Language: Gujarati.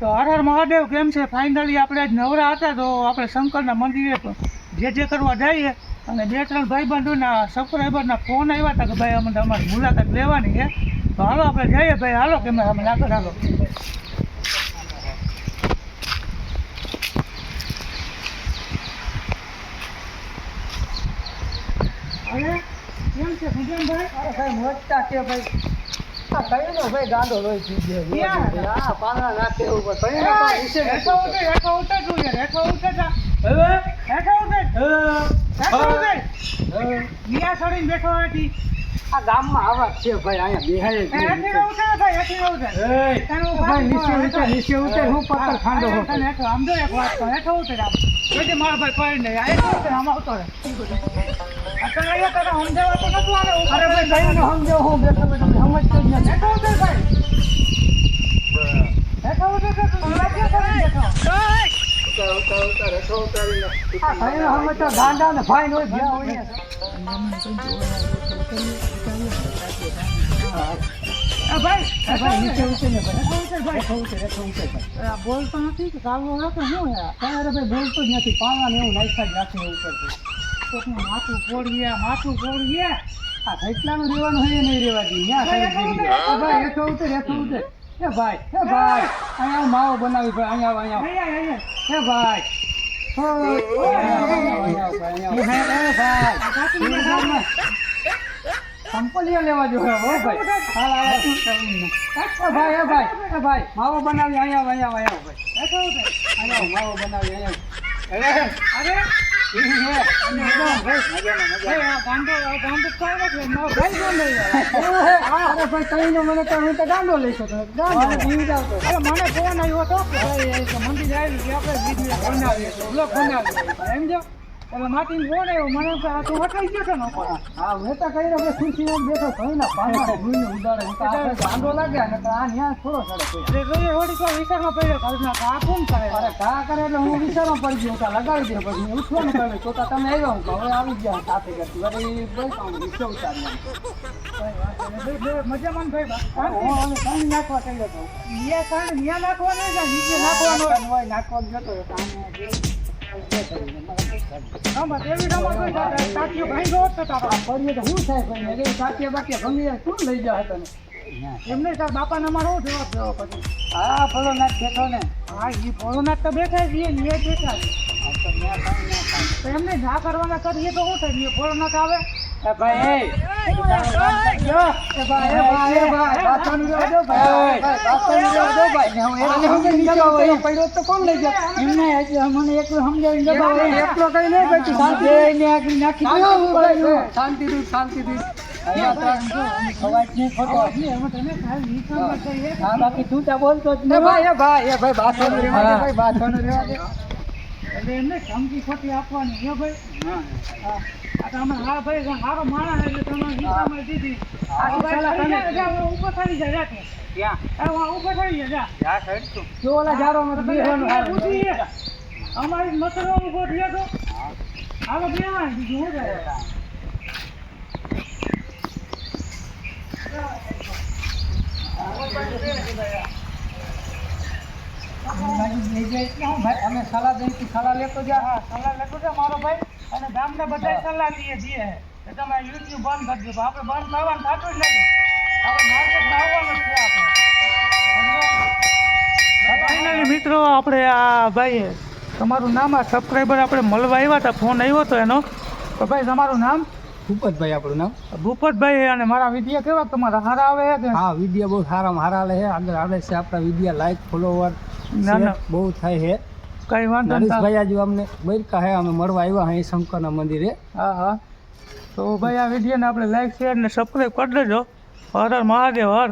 તો હર મહાદેવ કેમ છે? ફાઇનલી આપણે આજ નવરા હતા તો આપણે શંકરના મંદિરે જે જે કરવા જઈએ અને બે ત્રણ ભાઈબંધોના સબસ્ક્રાઈબરના ફોન આવ્યા હતા કે ભાઈ અમને અમારી મુલાકાત લેવાની છે. તો હાલો આપણે જઈએ ભાઈ, હાલો કે અમે આગળ હાલો અરે, કેમ છે? ભાઈ મોટા છે ભાઈ. આ કઈ ભાઈ ગાંડો ગયો આ પાંદડા નાખે ઉપર કઈ એ, વિશે હેઠો ઉતર, હેઠો ઉતર તું યાર, હેઠો ઉતર જા. હવે? હેઠો ઉતર, હેઠો ઉતર. નિયા છોડીને બેઠો હતી. આ ગામમાં આવા છે ભાઈ અહીંયા બેહાય નહીં. હેઠી ઉતર ભાઈ, હેઠી ઉતર. એય, એનું ભાઈ નીચે ઉતર, નીચે ઉતર, હું પથ્થર ખાંડો હો. તને હેઠો, આમ જો એક વાત હેઠો ઉતર આમ. જોજે મારો ભાઈ કોઈ નહીં, આ હેઠો ઉતર, આમાં આવતો અહીંયા તને સમજાવવા તો નતું આવે, અરે ભાઈ કઈ નો સમજો હું બેઠો બેઠો સમજતો જ નથી. હેઠો ઉતર ભાઈ. હેઠો ઉતર તો તું ક્યાં બેઠો? ઉતર, ઉતર, ઉતર, હેઠો ઉતારીને. આ કઈ નો સમજતો ગાંડા ને ભાઈ હોય ભાઈ, ભાઈ નીચે ઉતર ભાઈ. ભાઈ. હેઠો ઉતર ભાઈ. આ બોલતો નથી કે કાલવો હતો શું અરે ભાઈ બોલતો જ નથી પાવા ને એવું નાખ્યા જ રાખે એવું કરતો કોકનું માથું ફોડીએ માથું ફોડીએ. આ કેટલાનું રહેવાનું હોય નહીં રહેવા દઈએ એ ભાઈ હેઠો ઉતર હેઠો ઉતર. એ ભાઈ એ ભાઈ. અહીંયા માવો બનાવી ભાઈ અહીંયા અહીંયા એ ભાઈ. સંપલિયા લેવા જો હો ભાઈ. હાલ તું ભાઈ એ ભાઈ. એ ભાઈ. માવો બનાવી અહીંયા અહીંયા અહીંયા ભાઈ. અહીંયા માવો બનાવી અહીંયા અરે? અરે. મને તો હું તો લઈ શકો મને ફોન આવ્યો હતો. મંદિર આવી આપણે બનાવીએ બ્લોગ બનાવીએ એમ જો? એટલે માટી ફોન આવ્યો મને આ તું હટાઈ ગયો છે ને. હા મેં તો કહી રહ્યો ખુશી બેઠો થયું ના પાંદડા ભૂઈને ઉડાડે હું તો ગાંડો લાગે ને આ ન્યા થોડો કોઈ એટલે હોડી તો કોઈ વિચારમાં પડ્યો કલ્પના કે આ કોણ કરે? અરે કા કરે એટલે હું વિચારમાં પડી ગયો તો લગાવી દે પછી ઉઠવાનું કરે તો તમે આવ્યો હું હવે આવી ગયા સાથે કરતી વળી બોલતા કામ વિચાર ઉતાર મજામાં ભાઈ. હું હવે પાણી નાખવા કહી હતો નીચે કાંઈ નાખવા નાખવાનું છે નીચે નાખવાનું. હોય નાખવા જતો રહ્યો એમને તાર બાપાને અમારો જવાબ દેવો પછી હા ભોળોનાથ બેઠો ને ભોળોનાથ તો બેઠા છીએ ને એ બેઠા છે ના એમને ના કરવાના કરીએ તો શું થાય? ભોળોનાથ આવે. એ ભાઈ એ ભાઈ ભાઈ ભાઈ બાથાનું લેવા દો ભાઈ બાથાનું લેવા દો ભાઈ હું એને સમજે નીચે પડ્યો પડ્યો તો કોણ લઈ જાય એમને મને એકલું સમજાવીને દો ભાઈ એકલો કઈ નહીં તું શાંતિ એને આગળ નાખી દો શાંતિ થી શાંતિ થી હા બાકી તું બોલતો ભાઈ ભાઈ ભાઈ બાથાનું રહેવા દે ભાઈ બાથાનું રહેવા દે એટલે એમને ધમકી ખોટી આપવાની. હે ભાઈ હા. આ તો અમે હા ભાઈ સારો માણસ એટલે તમે નીચામાં દીધી સલાહ થઈ જાય, જા, હું ઊભો થઈ જાય રાખે ક્યાં? એ હું ઊભો થઈ જાય સાઈડ તું જો ઓલા જારોમાં તો બેસવાનું હારું. પૂછીએ. અમારી મસરો ઊભો થયો તો હાલો બેવાય બીજું ભાઈ અમે સલાહ દઈશું સલાહ લેતો જા. હા સલાહ લેતો છે મારો ભાઈ. અને ગામના બધા સલાહ લઈએ છીએ. કે તમે યુટ્યુબ બંધ કરી દો આપણે બંધ કરવાનું થતું જ નથી. આપણે માર્કેટમાં આવવાનું છે આપણે. ફાઇનલી મિત્રો આપણે આ ભાઈ તમારું નામ આ સબસ્ક્રાઈબર આપણે મળવા આવ્યા હતા ફોન આવ્યો હતો એનો. તો ભાઈ તમારું નામ? ભૂપતભાઈ આપણું નામ. ભૂપતભાઈ અને મારા વિદ્યા કેવા? તમારા સારા આવે છે? કે હા વિદ્યા બહુ સારા હારા લે છે. આગળ આવે છે આપણા વિદ્યા લાઈક ફોલોવર ના, ના. બહુ થાય છે. કઈ વાંધો નહીં નરેશભાઈ આજુ અમને બરકા હે અમે મળવા આવ્યા અહીં શંકરના મંદિરે. હા હા. તો ભાઈ આ વિડીયોને આપણે લાઈક શેર ને સબસ્ક્રાઈબ કરી દેજો. હર હર મહાદેવ હર.